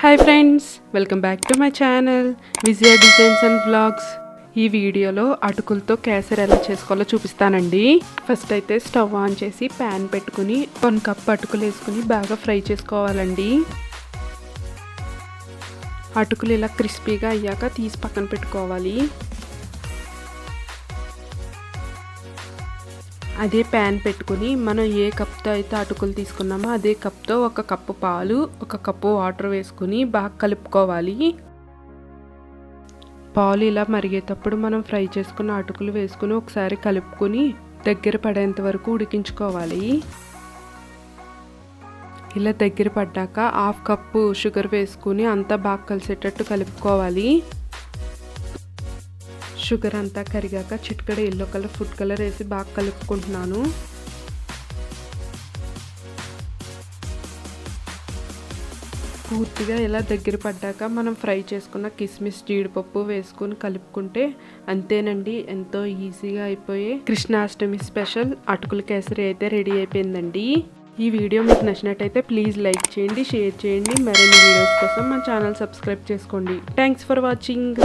Hi friends welcome back to my channel Vijaya designs and blogs ఈ వీడియోలో అటుకులతో క్యాసర్ ఎలా చేసుకోవాలో చూపిస్తానండి. ఫస్ట్ అయితే స్టవ్ ఆన్ చేసి ప్యాన్ పెట్టుకుని వన్ కప్ అటుకులు వేసుకుని బాగా ఫ్రై చేసుకోవాలండి. అటుకులు ఇలా క్రిస్పీగా అయ్యాక తీసి పక్కన పెట్టుకోవాలి. అదే ప్యాన్ పెట్టుకుని మనం ఏ కప్తో అయితే అటుకులు తీసుకున్నామో అదే కప్తో ఒక కప్పు పాలు ఒక కప్పు వాటర్ వేసుకుని బాగా కలుపుకోవాలి. పాలు ఇలా మరిగేటప్పుడు మనం ఫ్రై చేసుకున్న అటుకులు వేసుకుని ఒకసారి కలుపుకొని దగ్గర పడేంత వరకు ఉడికించుకోవాలి. ఇలా దగ్గర పడ్డాక హాఫ్ కప్పు షుగర్ వేసుకుని అంతా బాగా కలిసేటట్టు కలుపుకోవాలి. షుగర్ అంతా కరిగాక చిట్కడ ఎల్లో కలర్ ఫుడ్ కలర్ వేసి బాగా కలుపుకుంటున్నాను. పూర్తిగా ఇలా దగ్గర పడ్డాక మనం ఫ్రై చేసుకున్న కిస్మిస్ జీడిపప్పు వేసుకుని కలుపుకుంటే అంతేనండి ఎంతో ఈజీగా అయిపోయే కృష్ణాష్టమి స్పెషల్ అటుకుల కేసరి అయితే రెడీ అయిపోయిందండి. ఈ వీడియో మీకు నచ్చినట్టయితే ప్లీజ్ లైక్ చేయండి షేర్ చేయండి. మరిన్ని వీడియోస్ కోసం మా ఛానల్ సబ్స్క్రైబ్ చేసుకోండి. Thanks for watching.